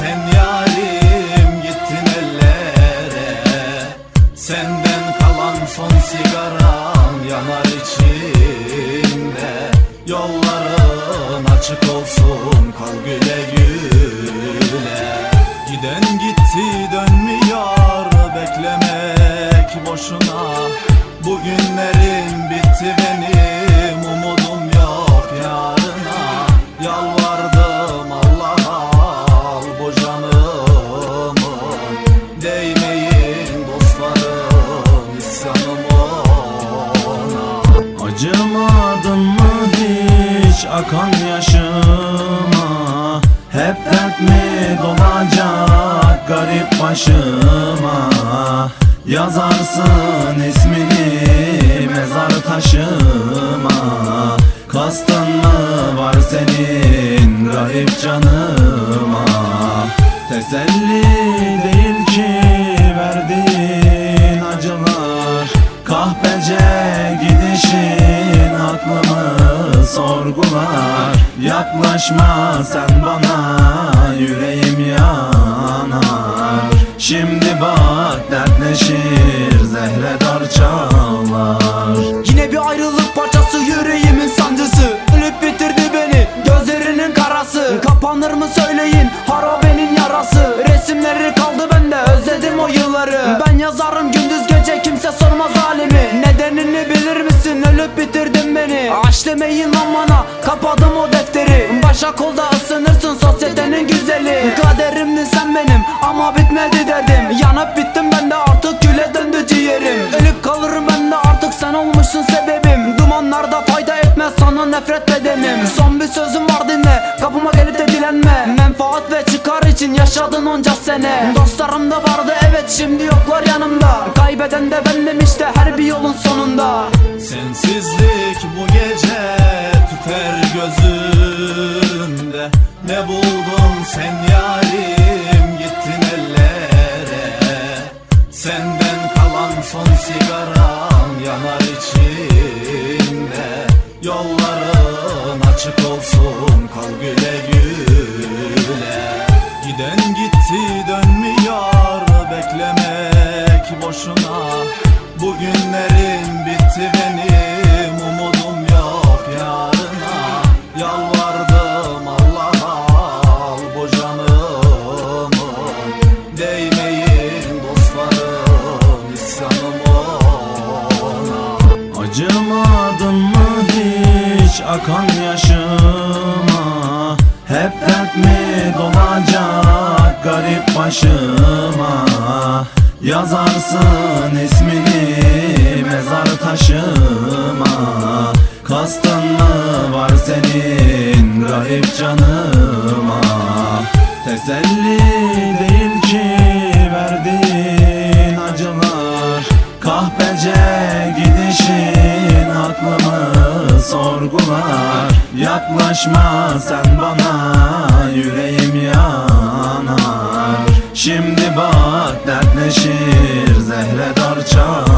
sen yarim gittin ellere. Senden kalan son sigaram yanar içimde. Yolların açık olsun Acımadın mı hiç akan yaşıma? Hep dert mi dolacak garip başıma? Yazarsın ismini mezar taşıma. Kastın mı var senin garip canıma? Teselli değil ki sorgular. Yaklaşma sen bana Aç demeyin lan bana kapadım o defteri. Başa kolda ısınırsın sosyetenin güzeli. Kaderimdin sen benim ama bitmedi derdim. Yanıp bittim ben de artık yaşadın onca sene. Dostlarım da vardı evet şimdi yoklar yanımda. Kaybeden de bendim işte her bir yolun sonunda. Sensizlik bu gece tüter gözümde Ne buldun sen yarim gittin ellere. Senden kalan son sigaram yanar içimde Yolların açık olsun kal güle dolacak garip başıma. Yazarsın ismini mezar taşıma Yaklaşma sen bana yüreğim yanar. Şimdi bak dertleşir zehredar çağlar